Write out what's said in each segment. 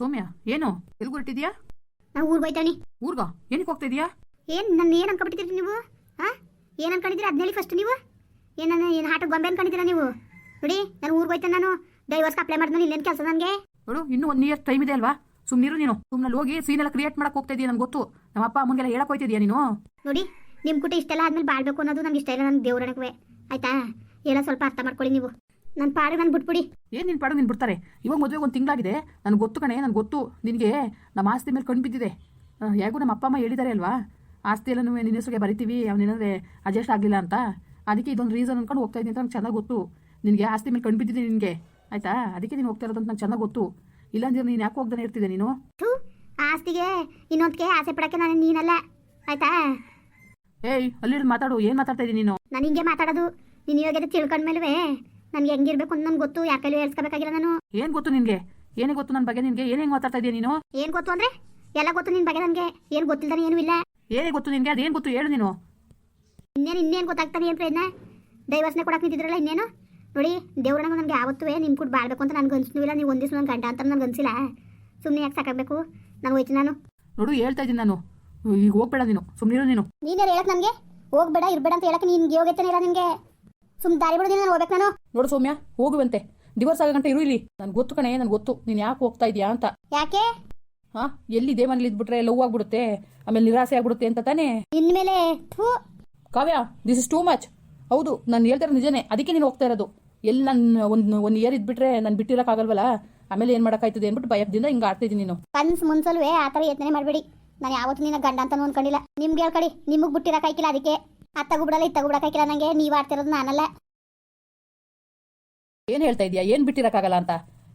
ಸೌಮ್ಯ ಏನು? ಎಲ್ಗೂ ಹೊರಟಿದ್ಯಾ? ನಾವು ಊರಿಗೆ ಹೋಯ್ತಾನೆ ಊರ್ಗ? ಏನಕ್ಕೆ ಹೋಗ್ತಾ ಇದೀಯಾ? ಏನ್ ನನ್ನ ಏನ್ ಅನ್ಕೊಂಡ್ಬಿಟ್ಟಿದ್ರಿ ನೀವು? ಹಾ ಏನು ಅದ್ ಹೇಳಿ ಫಸ್ಟ್ ನೀವು? ಏನನ್ನ ಏನ್ ಏನು ಹಾಟ ಗೊಂಬೆ ಅನ್ಕೊಂಡಿದ್ದೀರಾ ನೀವು? ನೋಡಿ ನಾನು ಊರ್ ಹೋಯ್ತಾನೆ ನಾನು. ಡೈವರ್ಸ್ ಅಪ್ಲೈ ಮಾಡಿದ್ಮೇಲೆ ಇಲ್ಲೇನ್ ಕೆಲಸ ನನಗೆ? ನೋಡು ಇನ್ನೂ ಒನ್ ಇಯರ್ ಟೈಮ್ ಇದೆ ಅಲ್ವಾ? ಸುಮ್ಮನಿರು ನೀನು. ಸುಮ್ಮನೆ ಹೋಗಿ ಸೀನ್ ಎಲ್ಲ ಕ್ರಿಯೇಟ್ ಮಾಡಕ್ ಹೋಗ್ತಾ ಇದೀಯ ನನ್ಗೆ ಗೊತ್ತು. ನಮ್ಮ ಅಪ್ಪ ಅಮ್ಮನಿಗೆಲ್ಲ ಹೇಳಕ್ ಹೋಗ್ತಿದ್ಯಾ ನೀನು? ನೋಡಿ ನಿಮ್ಮ ಕುಟ ಇಷ್ಟೆಲ್ಲ ಆದ್ಮೇಲೆ ಬಾಳ್ಬೇಕು ಅನ್ನೋದು ನಂಗೆ ಇಷ್ಟ ಇಲ್ಲ ನನ್ನ ದೇವ್ರಣಕ್ವೆ ಆಯ್ತಾ? ಎಲ್ಲ ಸ್ವಲ್ಪ ಅರ್ಥ ಮಾಡ್ಕೊಳ್ಳಿ ನೀವು. ನನ್ನ ಪಾಡು ನಾನು ಬಿಟ್ಬಿಡಿ. ಏನ್ ನಿನ್ ಪಾಡು ನೀನ್ ಬಿಡ್ತಾರೆ? ಇವಾಗ ಮದುವೆಗೆ ಒಂದು ತಿಂಗಳಾಗಿದೆ. ನನಗೆ ಗೊತ್ತು ಕಣೆ ನನ್ ಗೊತ್ತು. ನಿನಗೆ ನಮ್ಮ ಆಸ್ತಿ ಮೇಲೆ ಕಣ್ಣು ಬಿದ್ದಿದೆ. ಯಾಕೋ ಹೇಗೂ ನಮ್ಮ ಅಪ್ಪ ಅಮ್ಮ ಹೇಳಿದ್ದಾರೆ ಅಲ್ವಾ? ಆಸ್ತಿ ಎಲ್ಲ ನಿನ್ನ ಹೆಸರಿಗೆ ಬರಿತೀವಿ ಅವನೇನಾದ್ರೆ ಅಡ್ಜಸ್ಟ್ ಆಗಲಿಲ್ಲ ಅಂತ. ಅದಕ್ಕೆ ಇದೊಂದು ರೀಸನ್ ಅನ್ಕೊಂಡು ಹೋಗ್ತಾ ಇದ್ದೀನಿ ಅಂತ ನಂಗೆ ಚೆನ್ನಾಗಿ ಗೊತ್ತು. ನಿನಗೆ ಆಸ್ತಿ ಮೇಲೆ ಕಣ್ಣು ಬಿದ್ದಿದೆ ನಿನಗೆ. ಆಯ್ತಾ? ಅದಕ್ಕೆ ನೀನು ಹೋಗ್ತಾ ಇರೋದು ಅಂತ ನಂಗೆ ಚೆನ್ನಾಗಿ ಗೊತ್ತು. ಇಲ್ಲಾಂದ್ರೆ ನೀನು ಯಾಕೆ ಹೋಗ್ದಾನೆ ಇರ್ತಿದ್ದೆ ನೀನು? ಆಸ್ತಿಗೆ ಇನ್ನೊಂದಕ್ಕೆ ಆಸೆ ಪಡಕ್ಕೆ ನಾನು ನೀನಲ್ಲ. ಆಯ್ತಾ? ಏಯ್ ಅಲ್ಲಿ ಮಾತಾಡು. ಏನು ಮಾತಾಡ್ತಾ ಇದ್ದೀನಿ ನೀನು? ನಾನು ಹಿಂಗೆ ಮಾತಾಡೋದು. ನೀನು ಇವಾಗ ತಿಳ್ಕೊಂಡ್ಮೇಲೆ ನನಗೆ ಹೆಂಗಿರ್ಬೇಕು ಅಂತ ನನ್ಗೆ ಗೊತ್ತು ಯಾಕಲ್ಲಿ ಹೇಳ್ಸ್ಕೋಬೇಕಾಗಿಲ್ಲ ನಾನು. ಏನ್ ಗೊತ್ತು ನಿನಗೆ? ಏನೇ ಗೊತ್ತು ನನ್ನ ಬಗ್ಗೆ ನಿನ್ಗೆ? ಏನೇ ಮಾತಾಡ್ತಾ ಇದೀಯ ನೀನು? ಏನ್ ಗೊತ್ತು ಅಂದ್ರೆ? ಎಲ್ಲ ಗೊತ್ತು ನಿನ್ ಬಗ್ಗೆ ನನ್ಗೆ. ಏನ್ ಗೊತ್ತಿಲ್ದಾನೆ ಏನು ಇಲ್ಲ. ಏನೇ ಗೊತ್ತು ನಿನಗೆ? ಅದೇನ್ ಗೊತ್ತು? ಹೇಳು ನೀನು. ಇನ್ನೇನು ಇನ್ನೇನ್ ಗೊತ್ತಾಗ್ತಾನೆ ಏನು ಪ್ರಯತ್ನ? ದೈವಸ್ನೆ ಕೊಡಕ್ಕೆ ನಿಂತಿದ್ರಲ್ಲ ಇನ್ನೇನು? ನೋಡಿ ದೇವ್ರ ನನಗೆ ಯಾವತ್ತೂ ನಿಮ್ಮ ಕೂಡ ಬಾಳ್ಬೇಕು ಅಂತ ನನಗೆ ಅನ್ಸ್ನಿಲ್ಲ ನೀವು ಒಂದಿವ್ಸ ನನ್ನ ಗಂಟ ಅಂತ ನನ್ಗೆ ಅನ್ಸಿಲ್ಲ. ಸುಮ್ನೆ ಯಾಕೆ ಸಾಕಾಗಬೇಕು? ನಾನು ಹೋಯ್ತು ನಾನು. ನೋಡು ಹೇಳ್ತಾ ಇದ್ದೀನಿ ನಾನು. ಈಗ ಹೋಗ್ಬೇಡ ನೀನು. ಸುಮ್ಮನಿರು ನೀನು. ನೀನೇ ಹೇಳಕ್ ನನಗೆ? ಹೋಗ್ಬೇಡ ಇರ್ಬೇಡ ಅಂತ ಹೇಳಕ್ಕೆ ನಿನ್ಗೆ ಯೋಗ್ಯತೆ ಇಲ್ಲ ನಿನಗೆ. ಸುಮ್ಮನೆ ದಾರಿ ಬಿಡೋದಿಲ್ಲ ನಾನು ಹೋಗ್ಬೇಕು ನಾನು. ನೋಡು ಸೌಮ್ಯ ಹೋಗುವಂತೆ. ಡಿವೋರ್ಸ್ ಆಗೋ ಗಂಟೆ ಇರು ಇಲ್ಲಿ. ನನ್ಗೆ ಗೊತ್ತು ಕಣೆ ನನ್ ಗೊತ್ತು. ನೀನ್ ಯಾಕೆ ಹೋಗ್ತಾ ಇದೀಯಾ ಅಂತ. ಯಾಕೆ? ಹಾ ಎಲ್ಲಿ ಇದೇ ಮನೇಲಿ ಇದ್ಬಿಟ್ರೆ ಲವ್ ಆಗ್ಬಿಡುತ್ತೆ ಆಮೇಲೆ ನಿರಾಸೆ ಆಗ್ಬಿಡುತ್ತೆ ಅಂತ ತಾನೇ. ಇನ್ಮೇಲೆ ಥೂ. Kavya this is too much ಹೌದು ನಾನು ಹೇಳ್ತಾರೆ ನಿಜನೇ. ಅದಕ್ಕೆ ನೀನು ಹೋಗ್ತಾ ಇರೋದು. ಎಲ್ಲಿ ನಾನು ಒಂದು ಒಂದು ಇಯರ್ ಇದ್ಬಿಟ್ರೆ ನಾನು ಬಿಟ್ಟಿರೋಕ್ಕಾಗಲ್ವಲ್ಲ ಆಮೇಲೆ ಏನು ಮಾಡೋಕ್ಕಾಯ್ತದೆ ಅಂದ್ಬಿಟ್ಟು ಭಯದಿಂದ ಹಿಂಗೆ ಆಡ್ತಿದ್ದೀನಿ ನೀನು. ಕನ್ಸ್ ಮುನ್ಸಲ್ವೇ ಆ ಥರ ಯತ್ನೆ ಮಾಡಬೇಡಿ. ನಾನು ಯಾವತ್ತೂ ನಿನ್ನ ಗಂಡ ಅಂತ ಅನ್ಕೊಂಡಿಲ್ಲ ನಿಮ್ಗೆ ಹೇಳ್ಕಡಿ ನಿಮಗೆ ಬಿಟ್ಟಿರಕ್ಕಾಯ್ಕಿಲ್ಲ ಅದಕ್ಕೆ. ಅತ್ತಗೂ ಈ ಇತ್ತಗೂ ಬಿಡಕ್ಕಾಯ್ಕಿಲ್ಲ ನನಗೆ ನೀವು ಆಡ್ತಿರೋದು ನಾನಲ್ಲ. ಏನು ಹೇಳ್ತಾ ಇದೀಯಾ? ಏನು ಬಿಟ್ಟಿರೋಕ್ಕಾಗಲ್ಲ ಅಂತ?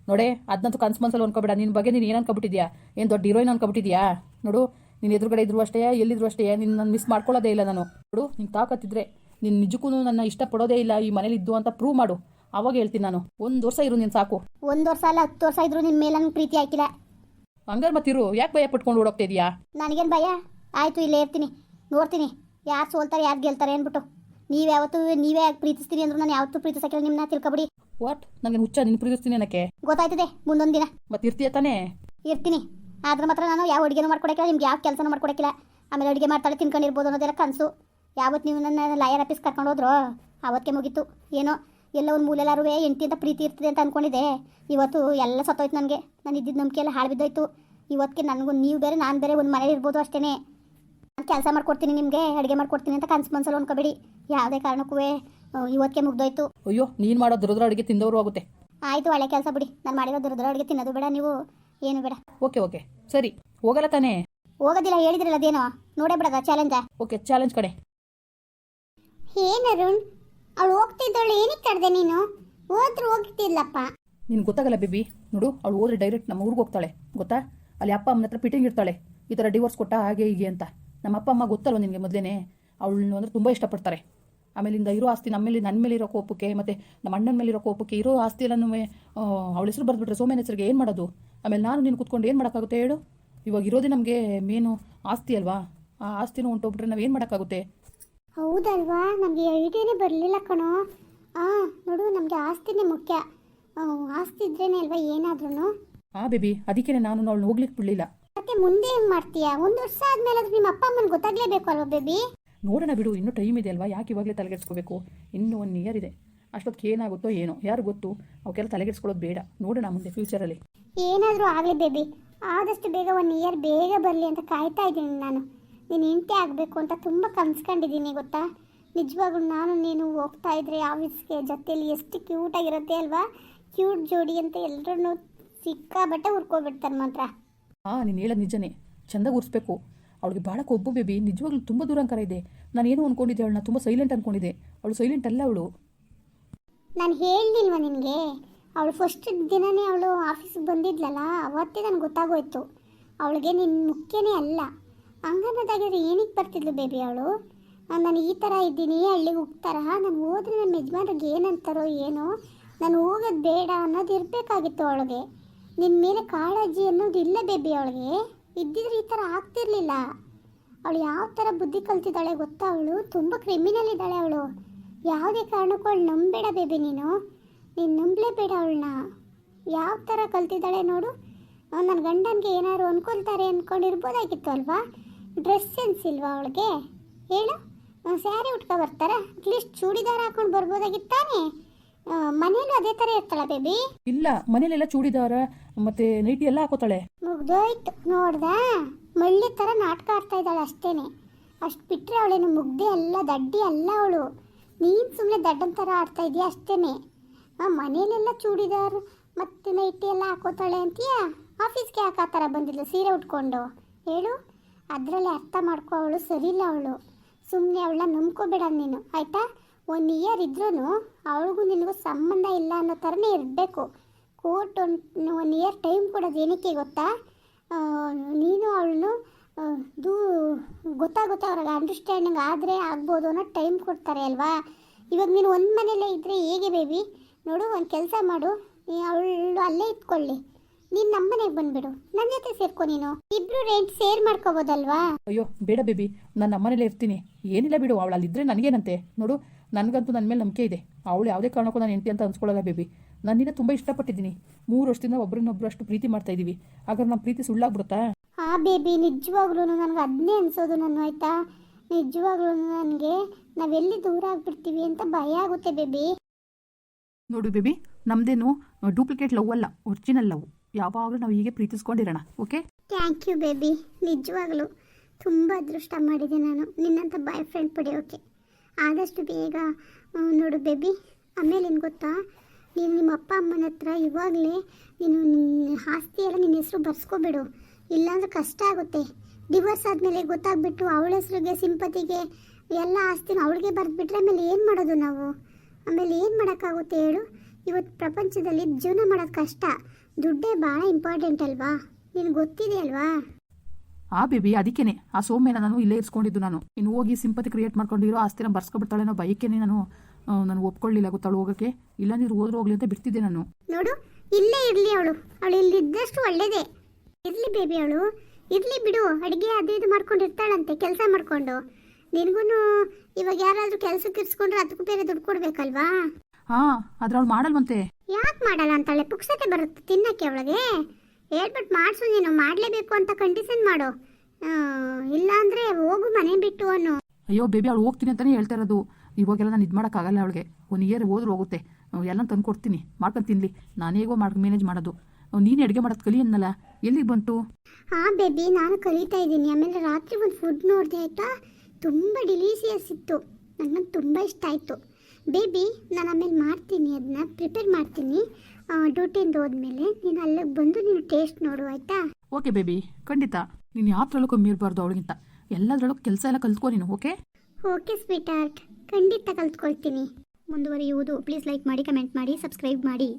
ನೋಡೆ ಅದನ್ನಂತೂ ಕನ್ಸು ಮನ್ಸಲ್ಲಿ ಅನ್ಕೋಬೇಡ ನಿನ್ನ ಬಗ್ಗೆ ನೀನು ಏನು ಅನ್ಕೊಬಿಟ್ಟಿದ್ಯಾ? ಏನು ದೊಡ್ಡ ಹೀರೋಯಿನ್ ಅನ್ಕೊಬಿಟ್ಟಿದ್ಯಾ? ನೋಡು ನೀನು ಎದುರುಗಡೆ ಇದ್ರು ಅಷ್ಟೇ ಎಲ್ಲಿದ್ರು ಅಷ್ಟೇ ನಿನ್ನ ನಾನು ಮಿಸ್ ಮಾಡ್ಕೊಳ್ಳೋದೇ ಇಲ್ಲ ನಾನು. ನೋಡು ನಿಂಗೆ ತಾಕತ್ತಿದ್ರೆ ನಿನ್ನ ನಿಜಕ್ಕೂ ನನ್ನ ಇಷ್ಟಪಡೋದೇ ಇಲ್ಲ ಈ ಮನೇಲಿ ಇದ್ದು ಅಂತ ಪ್ರೂವ್ ಮಾಡು. ಅವಾಗ ಹೇಳ್ತೀನಿ ನಾನು. ಒಂದು ವರ್ಷ ಇರು ನೀನು ಸಾಕು. ಒಂದು ವರ್ಷ ಅಲ್ಲ ಹತ್ತು ವರ್ಷ ಇದ್ರು ನಿನ್ನ ಮೇಲೆ ಪ್ರೀತಿ ಹಾಕಿಲ್ಲ. ಹಂಗಾರೆ ಮತ್ತಿರು ಯಾಕೆ ಭಯ ಪಟ್ಕೊಂಡು ಓಡೋಗ್ತಾ ಇದೀಯಾ? ನನಗೇನು ಭಯ? ಆಯಿತು ಇಲ್ಲೇ ಇರ್ತೀನಿ. ನೋಡ್ತೀನಿ. ಯಾರು ಸೋಲ್ತಾರೆ ಯಾರು ಗೆಲ್ತಾರೆ ಅಂದ್ಬಿಟ್ಟು. ನೀವು ಯಾವತ್ತೂ ನೀವೇ ಪ್ರೀತಿಸ್ತೀನಿ ಅಂದ್ರು ನಾನು ಯಾವತ್ತೂ ಪ್ರೀತಿಸಕ್ಕೆ ನಿಮ್ಮನ್ನ ತಿಳ್ಕೊಬಿಡಿ. ವಾಟ್ ನನಗೆ ಹುಚ್ಚ ನಿನ್ನ ಪ್ರೀತಿಸ್ತೀನಿ ಅನ್ನಕ್ಕೆ ಗೊತ್ತಾಯ್ತದೆ ಮುಂದೊಂದು ದಿನ. ಮತ್ತೆ ಇರ್ತೀಯ ತಾನೇ? ಇರ್ತೀನಿ. ಆದ್ರೆ ಮಾತ್ರ ನಾನು ಯಾವ ಅಡುಗೆನೂ ಮಾಡ್ಕೊಡಕ್ಕಿಲ್ಲ ನಿಮ್ಗೆ ಯಾವ ಕೆಲಸನೂ ಮಾಡ್ಕೊಡಕ್ಕಿಲ್ಲ. ಆಮೇಲೆ ಅಡುಗೆ ಮಾಡ್ತಾಳೆ ತಿನ್ಕೊಂಡಿರ್ಬೋದು ಅನ್ನೋದೆಲ್ಲ ಕನಸು. ಯಾವತ್ತು ನೀವು ನನ್ನ ಲಾಯರ್ ಆಫೀಸ್ ಕರ್ಕೊಂಡು ಹೋದ್ರೋ ಅವತ್ತೆ ಮುಗೀತು. ಏನೋ ಎಲ್ಲ ಒಂದು ಮೂಲೆಲ್ಲಾರು ಅಂತ ಪ್ರೀತಿ ಇರ್ತದೆ ಅಂತ ಅಂದ್ಕೊಂಡಿದ್ದೆ ಇವತ್ತು ಎಲ್ಲ ಸತ್ತೋಯ್ತು ನನಗೆ. ನಾನು ಇದ್ದಿದ್ದ ನಂಬಿಕೆ ಎಲ್ಲ ಹಾಳು ಬಿದ್ದೋಯ್ತು. ಇವತ್ತಿಗೆ ನನಗೂ ನೀವು ಬೇರೆ ನಾನು ಬೇರೆ ಒಂದು ಮನೇಲಿ ಇರ್ಬೋದು ಅಷ್ಟೇ ಕೆಲಸ ಮಾಡ್ಕೊಡ್ತೀನಿ ನಿಮಗೆ ಅಡುಗೆ ಮಾಡ್ಕೊಡ್ತೀನಿ ಅಂತ ಕನ್ಸು ಮನ್ಸಲ್ಲಿ ಅನ್ಕೋಬೇಡಿ ಯಾವುದೇ ಕಾರಣಕ್ಕೂ ಇವತ್ತಿಗೆ ಮುಗ್ದೋಯ್ತು. ಅಯ್ಯೋ ನೀನು ಮಾಡೋ ದುರದ್ರ ಅಡುಗೆ ತಿಂದವರು ಆಗುತ್ತೆ. ಆಯಿತು ಒಳ್ಳೆ ಕೆಲಸ ಬಿಡಿ. ನಾನು ಮಾಡಿರೋ ದುರದ್ರ ಅಡುಗೆ ತಿನ್ನೋದು ಬೇಡ ನೀವು ಏನು ಬೇಡ. Okay okay. ಸರಿ ಹೋಗಲ್ಲ ತಾನೇ? ಹೋಗೋದಿಲ್ಲ ಹೇಳಿದ್ರಲ್ಲ ಅದೇನೋ? ನೋಡೇ ಬಿಡದ ಚಾಲೆಂಜ ಓಕೆ ಚಾಲೆಂಜ್ ಕಡೆ. ಏನ್ ಅರುಣ್? ಅವಳು ಹೋಗ್ತಿದ್ದವಳು ಏನಕ್ಕೆ ತಡೆದೆ ನೀನು? ಹೋದ್ರು ಹೋಗ್ತಿದ್ಲಪ್ಪ. ನಿನ್ ಗೊತ್ತಾಗಲ್ಲ ಬೇಬಿ. ನೋಡು ಅವಳು ಹೋದ್ರೆ ಡೈರೆಕ್ಟ್ ನಮ್ಮ ಊರಿಗೆ ಹೋಗ್ತಾಳೆ. ಗೊತ್ತಾ? ಅಲ್ಲಿ ಅಪ್ಪ ಅಮ್ಮನ ಹತ್ರ ಪಿಟಿಂಗ್ ಇರ್ತಾಳೆ ಈ ಥರ ಡಿವೋರ್ಸ್ ಕೊಟ್ಟ ಹಾಗೆ ಹೀಗೆ ಅಂತ. ನಮ್ಮ ಅಪ್ಪ ಅಮ್ಮ ಗೊತ್ತಲ್ವ ನಿನಗೆ ಮೊದಲೇ ಅವಳನ್ನು ಅಂದರೆ ತುಂಬ ಇಷ್ಟಪಡ್ತಾರೆ. ಆಮೇಲಿಂದ ಇರೋ ಆಸ್ತಿ ನಮ್ಮ ಮೇಲೆ ನನ್ನ ಮೇಲೆ ಇರೋ ಕೋಪಕ್ಕೆ ಮತ್ತು ನಮ್ಮ ಅಣ್ಣನ ಮೇಲೆ ಇರೋ ಕೋಪಕ್ಕೆ ಇರೋ ಆಸ್ತಿ ಎಲ್ಲನೂ ಅವಳ ಹೆಸರು ಬರೆದ್ಬಿಟ್ರೆ ಸೋಮೇನ ಹೆಸರಿಗೆ ಏನು ಮಾಡೋದು? ಆಮೇಲೆ ನಾನು ನೀನು ಕುತ್ಕೊಂಡು ಏನು ಮಾಡೋಕ್ಕಾಗುತ್ತೆ ಹೇಳು? ಇವಾಗ ಇರೋದೇ ನಮಗೆ ಮೇನು ಆಸ್ತಿ ಅಲ್ವಾ? ಆ ಆಸ್ತಿನೂ ಹೊಂಟೋಗ್ಬಿಟ್ರೆ ನಾವು ಏನು ಮಾಡೋಕ್ಕಾಗುತ್ತೆ? ಹೌದಲ್ವಾ? ನಮಗೆ ಐಡಿಯಾನೇ ಬರಲಿಲ್ಲ ಕಣೋ. ಹಾಂ ನೋಡು ನಮಗೆ ಆಸ್ತಿನೇ ಮುಖ್ಯ. ಆಸ್ತಿ ಇದ್ರೇನೆ ಅಲ್ವಾ ಏನಾದ್ರೂ ಹಾಂ ಬೇಬಿ ಅದಕ್ಕೆ ನಾನು ಅವಳನ್ನ ಹೋಗ್ಲಿಕ್ಕೆ ಬಿಡಲಿಲ್ಲ. ಮತ್ತೆ ಮುಂದೆ ಏನು ಮಾಡ್ತೀಯಾ? ಒಂದು ವರ್ಷ ಆದ್ಮೇಲೆ ಅದು ನಿಮ್ಮ ಅಪ್ಪ ಅಮ್ಮನ ಗೊತ್ತಾಗ್ಲೇಬೇಕು ಅಲ್ವಾ ಬೇಬಿ ನೋಡೋಣ ಬಿಡು ಇನ್ನೂ ಟೈಮ್ ಇದೆ ಅಲ್ವಾ? ಯಾಕೆ ಇವಾಗಲೇ ತಲೆಗೆಡ್ಸ್ಕೋಬೇಕು? ಇನ್ನೂ ಒನ್ ಇಯರ್ ಇದೆ. ಅಷ್ಟೊತ್ತಿಗೆ ಏನಾಗುತ್ತೋ ಏನೋ? ಯಾರು ಗೊತ್ತು? ಅವಕ್ಕೆಲ್ಲ ತಲೆಗೆಡ್ಸ್ಕೊಳ್ಳೋದು ಬೇಡ. ನೋಡೋಣ ಮುಂದೆ ಫ್ಯೂಚರಲ್ಲಿ ಏನಾದರೂ ಆಗಲಿ ಬೇಬಿ ಆದಷ್ಟು ಬೇಗ ಒನ್ ಇಯರ್ ಬೇಗ ಬರಲಿ ಅಂತ ಕಾಯ್ತಾ ಇದ್ದೀನಿ ನಾನು. ನೀನು ಹೆಂಡತಿ ಆಗಬೇಕು ಅಂತ ತುಂಬ ಕನ್ಸ್ಕೊಂಡಿದ್ದೀನಿ ಗೊತ್ತಾ? ನಿಜವಾಗ್ಲೂ ನಾನು ನೀನು ಹೋಗ್ತಾ ಇದ್ರೆ ಆಫೀಸ್ಗೆ ಜೊತೆಯಲ್ಲಿ ಎಷ್ಟು ಕ್ಯೂಟಾಗಿರುತ್ತೆ ಅಲ್ವಾ? ಕ್ಯೂಟ್ ಜೋಡಿ ಅಂತ ಎಲ್ಲರನ್ನೂ ಸಿಕ್ಕಾಬಟ್ಟೆ ಹುರ್ಕೊಬಿಡ್ತಾರೆ ಮಾತ್ರ. ಹಾಂ ನೀನು ಹೇಳೋದು ನಿಜನೇ. ಚಂದ ಗುರಿಸ್ಬೇಕು. ಅವಳಿಗೆ ಭಾಳ ಕೊಬ್ಬು ಬೇಬಿ. ನಿಜವಾಗ್ಲೂ ತುಂಬ ದೂರಂಕರ ಇದೆ. ನಾನು ಏನೋ ಅಂದ್ಕೊಂಡಿದ್ದೆ ಅವಳನ್ನ ತುಂಬ ಸೈಲೆಂಟ್ ಅಂದ್ಕೊಂಡಿದ್ದೆ ಅವಳು ಸೈಲೆಂಟ್ ಅಲ್ಲ ಅವಳು. ನಾನು ಹೇಳ್ಲಿಲ್ವ ನಿನಗೆ? ಅವಳು ಫಸ್ಟ್ ದಿನನೇ ಅವಳು ಆಫೀಸ್ಗೆ ಬಂದಿದ್ಲಲ್ಲ, ಅವತ್ತೇ ನನಗೆ ಗೊತ್ತಾಗೋಯ್ತು. ಅವಳಿಗೆ ನಿನ್ನ ಮುಖ್ಯನೇ ಅಲ್ಲ. ಹಂಗನ್ನೋದಾಗಿದ್ರೆ ಏನಕ್ಕೆ ಬರ್ತಿದ್ಲು ಬೇಬಿ ಅವಳು? ನಾನು ಈ ಥರ ಇದ್ದೀನಿ, ಹಳ್ಳಿಗೆ ಹೋಗ್ತಾರ? ನಾನು ಹೋದ್ರೆ ನನ್ನ ಯಜಮಾನ್ರಿಗೆ ಏನಂತಾರೋ ಏನೋ? ನಾನು ಹೋಗೋದು ಬೇಡ ಅನ್ನೋದು ಇರಬೇಕಾಗಿತ್ತು ಅವಳಿಗೆ. ನಿನ್ನ ಮೇಲೆ ಕಾಳಜಿ ಅನ್ನೋದು ಇಲ್ಲ ಬೇಬಿ ಅವಳಿಗೆ. ಇದ್ದಿದ್ರೆ ಈ ಥರ ಆಗ್ತಿರ್ಲಿಲ್ಲ. ಅವಳು ಯಾವ ಥರ ಬುದ್ಧಿ ಕಲ್ತಿದ್ದಾಳೆ ಗೊತ್ತಾ ಅವಳು? ತುಂಬ ಕ್ರಿಮಿನಲ್ ಇದ್ದಾಳೆ ಅವಳು. ಯಾವುದೇ ಕಾರಣಕ್ಕೂ ಅವಳು ನಂಬೇಡ ಬೇಬಿ ನೀನು. ನೀನು ನಂಬಲೇಬೇಡ ಅವಳನ್ನ. ಯಾವ ಥರ ಕಲ್ತಿದ್ದಾಳೆ ನೋಡು. ನನ್ನ ಗಂಡನಿಗೆ ಏನಾದ್ರು ಅನ್ಕೊಳ್ತಾರೆ ಅಂದ್ಕೊಂಡಿರ್ಬೋದಾಗಿತ್ತು ಅಲ್ವಾ? ಡ್ರೆಸ್ ಸೆನ್ಸ್ ಇಲ್ವಾ ಅವಳಿಗೆ? ಹೇಳು. ಸ್ಯಾರಿ ಉಟ್ಕೊ ಬರ್ತಾರ? ಅಟ್ಲೀಸ್ಟ್ ಚೂಡಿದಾರ ಹಾಕೊಂಡು ಬರ್ಬೋದಾಗಿತ್ತಾನೆ? ತಾನೇ ಮನೇಲೂ ಅದೇ ತರ ಇರ್ತಾಳ ಬೇಬಿ ಇಲ್ಲ ಮನೇಲೆಲ್ಲ ಚೂಡಿದಾರ ಮತ್ತೆ ನೈಟಿ ಎಲ್ಲ ಹಾಕೋತಾಳೆ. ಮುಗ್ದೋಯ್ತು ನೋಡ್ದ? ಮಳ್ಳಿ ತರ ನಾಟಕ ಆಡ್ತಾ ಇದ್ದಾಳೆ ಅಷ್ಟೇನೆ. ಅಷ್ಟು ಬಿಟ್ರೆ ಅವಳೇನು ಮುಗ್ದೆ ಎಲ್ಲ ದಡ್ಡಿ ಅಲ್ಲ ಅವಳು. ನೀನು ಸುಮ್ಮನೆ ದಡ್ಡನ ಥರ ಆಡ್ತಾ ಇದೀಯ ಅಷ್ಟೇನೆ. ಆ ಮನೇಲೆಲ್ಲ ಚೂಡಿದಾರ್ ಮತ್ತು ನೈಟಿ ಎಲ್ಲ ಹಾಕೋತಾಳೆ ಅಂತೀಯ? ಆಫೀಸ್ಗೆ ಯಾಕೆ ಆ ಥರ ಬಂದಿಲ್ಲ ಸೀರೆ ಉಟ್ಕೊಂಡು? ಹೇಳು. ಅದರಲ್ಲಿ ಅರ್ಥ ಮಾಡ್ಕೋ ಅವಳು ಸರಿ ಇಲ್ಲ ಅವಳು. ಸುಮ್ಮನೆ ಅವಳನ್ನ ನಂಬ್ಕೋಬೇಡ ನೀನು ಆಯಿತಾ? ಒನ್ ಇಯರ್ ಇದ್ರೂ ಅವಳಿಗೂ ನಿನಗೂ ಸಂಬಂಧ ಇಲ್ಲ ಅನ್ನೋ ಥರನೇ ಇರಬೇಕು. ಕೋರ್ಟ್ ಒಂದು ಒನ್ ಇಯರ್ ಟೈಮ್ ಕೊಡೋದು ಏನಕ್ಕೆ ಗೊತ್ತಾ? ನೀನು ಅವಳನ್ನು ದೂ, ಗೊತ್ತಾಗುತ್ತೆ ಅವ್ರಿಗೆ ಅಂಡರ್ಸ್ಟ್ಯಾಂಡಿಂಗ್ ಆದರೆ ಆಗ್ಬೋದು ಅನ್ನೋ ಟೈಮ್ ಕೊಡ್ತಾರೆ ಅಲ್ವಾ? ಇವಾಗ ನೀನು ಒಂದು ಮನೇಲೇ ಇದ್ದರೆ ಹೇಗೆ ಬೇಬಿ ನೋಡು, ಒಂದು ಕೆಲಸ ಮಾಡು. ಅವಳು ಅಲ್ಲೇ ಇಟ್ಕೊಳ್ಳಿ ನೀನು ನಮ್ಮ ಮನೆಗೆ ಬಂದ್ಬಿಡು. ನನ್ನ ಜೊತೆ ಸೇರ್ಕೊ ನೀನು. ಇಬ್ರು ರೆಂಟ್ ಸೇರ್ ಮಾಡ್ಕೋಬೋದಲ್ವಾ? ಅಯ್ಯೋ, ಬೇಡ ಬೇಬಿ ನಾನು ನಮ್ಮನೇಲೇ ಇರ್ತೀನಿ. ಏನಿಲ್ಲ ಬಿಡು ಅವಳಲ್ಲಿದ್ದರೆ ನನಗೇನಂತೆ? ನೋಡು ನನಗಂತೂ ನನ್ನ ಮೇಲೆ ನಂಬಿಕೆ ಇದೆ. ಅವಳು ಯಾವುದೇ ಕಾರಣಕ್ಕೂ ನಾನು ಹೆಂಡತಿ ಅಂತ ಅನ್ಸ್ಕೊಳ್ಳಲ್ಲ ಬೇಬಿ. ನಾನು ನಿನ್ನ ತುಂಬ ಇಷ್ಟಪಟ್ಟಿದ್ದೀನಿ. ಮೂರು ವರ್ಷದಿಂದ ಒಬ್ಬರನ್ನೊಬ್ರು ಅಷ್ಟು ಪ್ರೀತಿ ಮಾಡ್ತಾ ಇದ್ದೀವಿ ಹಾಗಾದ್ರೆ ನಮ್ಮ ಪ್ರೀತಿ ಸುಳ್ಳಾಗ್ಬಿಡುತ್ತಾ? ಹಾ ಬೇಬಿ ನಿಜವಾಗ್ಲೂ ನನಗೆ ಅದನ್ನೇ ಅನಿಸೋದು ನಾನು ಆಯ್ತಾ? ನಿಜವಾಗ್ಲೂ ನನಗೆ ನಾವೆಲ್ಲಿ ದೂರ ಆಗ್ಬಿಡ್ತೀವಿ ಅಂತ ಭಯ ಆಗುತ್ತೆ ಬೇಬಿ. ನೋಡು ಬೇಬಿ ನಮ್ದೇನು ಡೂಪ್ಲಿಕೇಟ್ ಲವ್ ಅಲ್ಲ ಒರಿಜಿನಲ್ ಲವ್ ಯಾವಾಗಲೂ ನಾವು ಹೀಗೆ ಪ್ರೀತಿಸ್ಕೊಂಡಿರೋಣ ಓಕೆ ಥ್ಯಾಂಕ್ ಯು ಬೇಬಿ. ನಿಜವಾಗ್ಲೂ ತುಂಬ ಅದೃಷ್ಟ ಮಾಡಿದೆ ನಾನು. ನಿನ್ನಂಥ ಬಾಯ್ ಫ್ರೆಂಡ್ ಪಡೆಯೋಕೆ ಆದಷ್ಟು ಬೇಗ ನೋಡು ಬೇಬಿ ಆಮೇಲೆ ಏನು ಗೊತ್ತಾ? ನೀನು ನಿಮ್ಮ ಅಪ್ಪ ಅಮ್ಮನ ಹತ್ರ ಇವಾಗಲೇ ನೀನು ಆಸ್ತಿ ಎಲ್ಲ ನಿನ್ನ ಹೆಸರು ಬರ್ಸ್ಕೊಬಿಡು. ಇಲ್ಲಾಂದ್ರೆ ಕಷ್ಟ ಆಗುತ್ತೆ. ಡಿವೋರ್ಸ್ ಆದಮೇಲೆ ಗೊತ್ತಾಗ್ಬಿಟ್ಟು ಅವಳ ಹೆಸ್ರಿಗೆ, ಸಿಂಪತಿಗೆ ಎಲ್ಲ ಆಸ್ತಿನ ಅವಳಿಗೆ ಬರೆದ್ಬಿಟ್ರೆ ಆಮೇಲೆ ಏನು ಮಾಡೋದು ನಾವು? ಆಮೇಲೆ ಏನು ಮಾಡೋಕ್ಕಾಗುತ್ತೆ ಹೇಳು? ಇವತ್ತು ಪ್ರಪಂಚದಲ್ಲಿ ಜೀವನ ಮಾಡೋದು ಕಷ್ಟ. ದುಡ್ಡೇ ಭಾಳ ಇಂಪಾರ್ಟೆಂಟ್ ಅಲ್ವಾ? ನಿನಗೆ ಗೊತ್ತಿದೆ ಅಲ್ವಾ? ಆ ಬೇಬಿ ಅದಕ್ಕೇನೆ. ಆ ಸೋಮ್ಯನ ನಾನು ಇಲ್ಲೇ ಇರಿಸ್ಕೊಂಡಿದ್ದು ನಾನು. ಇನ್ನು ಹೋಗಿ ಸಿಂಪತಿ ಕ್ರಿಯೇಟ್ ಮಾಡ್ಕೊಂಡಿರೋ ಆಸ್ತಿನ ಬರ್ಸ್ಕೊಬಿಡ್ತಾಳೆ ಅನ್ನೋ ಬೈಕೇನೆ ನಾನು ನಾನು ಒಪ್ಕೊಳ್ಳಿಲ್ಲ ಗೊತ್ತಾಳು ಹೋಗಕ್ಕೆ? ಇಲ್ಲ ನೀರು ಹೋದ್ರೆ ಹೋಗ್ಲಿ ಅಂತ ಬಿಡ್ತಿದ್ದೆ ನಾನು. ನೋಡು ಇಲ್ಲೇ ಇರಲಿ ಅವಳು. ಅವಳು ಇಲ್ಲಿದ್ದಷ್ಟು ಒಳ್ಳೇದೇ. ಇರಲಿ ಬೇಬಿ ಅವಳು. ಇರಲಿ ಬಿಡು ಅಡುಗೆ ಅದು ಇದು ಮಾಡ್ಕೊಂಡಿರ್ತಾಳಂತೆ ಕೆಲಸ ಮಾಡ್ಕೊಂಡು. ನಿನಗೂ ಇವಾಗ ಯಾರಾದರೂ ಕೆಲಸಕ್ಕೆ ಇರಿಸ್ಕೊಂಡ್ರೆ ಅದಕ್ಕೂ ಬೇರೆ ದುಡ್ಡು ಕೊಡ್ಬೇಕಲ್ವಾ? ಹಾಂ ಆದ್ರೆ ಅವಳು ಮಾಡಲ್ವಂತೆ. ಯಾಕೆ ಮಾಡಲ್ಲ ಅಂತಾಳೆ? ಪುಕ್ಸತೆ ಬರುತ್ತೆ ತಿನ್ನಕ್ಕೆ ಅವಳಿಗೆ. ಹೇಳ್ಬಿಟ್ಟು ಮಾಡಿಸು ನೀನು ಮಾಡಲೇಬೇಕು ಅಂತ ಕಂಡೀಷನ್ ಮಾಡು. ಇಲ್ಲ ಅಂದರೆ ಹೋಗು ಮನೆ ಬಿಟ್ಟು ಅನ್ನು. ಅಯ್ಯೋ ಬೇಬಿ ಅವಳು ಹೋಗ್ತೀನಿ ಅಂತಲೇ ಹೇಳ್ತಾ ಇರೋದು. ಇವಾಗೆಲ್ಲ ನಾನು ಇದು ಮಾಡೋಕ್ಕಾಗಲ್ಲ ಅವಳಿಗೆ. ಒನ್ ಇಯರ್ ಹೋದ್ರೆ ಹೋಗುತ್ತೆ. ಎಲ್ಲ ತಂದು ಕೊಡ್ತೀನಿ. ಮಾಡ್ಕೊಂಡು ತಿನ್ಲಿ. ನಾನು ಹೇಗೋ ಮಾಡಿ ಮ್ಯಾನೇಜ್ ಮಾಡೋದು. ನೀನು ಅಡುಗೆ ಮಾಡೋದು ಕಲಿ ಅನ್ನಲ್ಲ. ಎಲ್ಲಿಗೆ ಬಂತು? ಹಾಂ ಬೇಬಿ ನಾನು ಕಲಿತಾ ಇದ್ದೀನಿ. ಆಮೇಲೆ ರಾತ್ರಿ ಒಂದು ಫುಡ್ ನೋಡಿದೆ ಆಯಿತಾ? ತುಂಬ ಡಿಲೀಸಿಯಸ್ ಇತ್ತು. ನನಗೆ ತುಂಬ ಇಷ್ಟ ಆಯಿತು. ಬೇಬಿ ನಾನು ಆಮೇಲೆ ಮಾಡ್ತೀನಿ. ಅದನ್ನ ಪ್ರಿಪೇರ್ ಮಾಡ್ತೀನಿ. ಡ್ಯೂಟಿಯಿಂದ ಹೋದ್ಮೇಲೆ ನೀನು ಅಲ್ಲಿಗೆ ಬಂದು ನೀನು ಟೇಸ್ಟ್ ನೋಡು ಆಯ್ತಾ? ಓಕೆ ಬೇಬಿ ಖಂಡಿತ. ನೀನು ಯಾವ್ದ್ರಲ್ಲೂ ಕಮ್ಮಿ ಇರಬಾರ್ದು ಅವಳಿಗಿಂತ. ಎಲ್ಲದರಲ್ಲೂ ಕೆಲಸ ಎಲ್ಲ ಕಲ್ತ್ಕೋ ನೀನು ಓಕೆ ಓಕೆ ಸ್ವೀಟ್ ಆರ್ಟ್ ಖಂಡಿತ ಕಲ್ತ್ಕೊಳ್ತೀನಿ. ಮುಂದುವರಿಯುವುದು. ಪ್ಲೀಸ್ ಲೈಕ್ ಮಾಡಿ ಕಮೆಂಟ್ ಮಾಡಿ ಸಬ್ಸ್ಕ್ರೈಬ್ ಮಾಡಿ.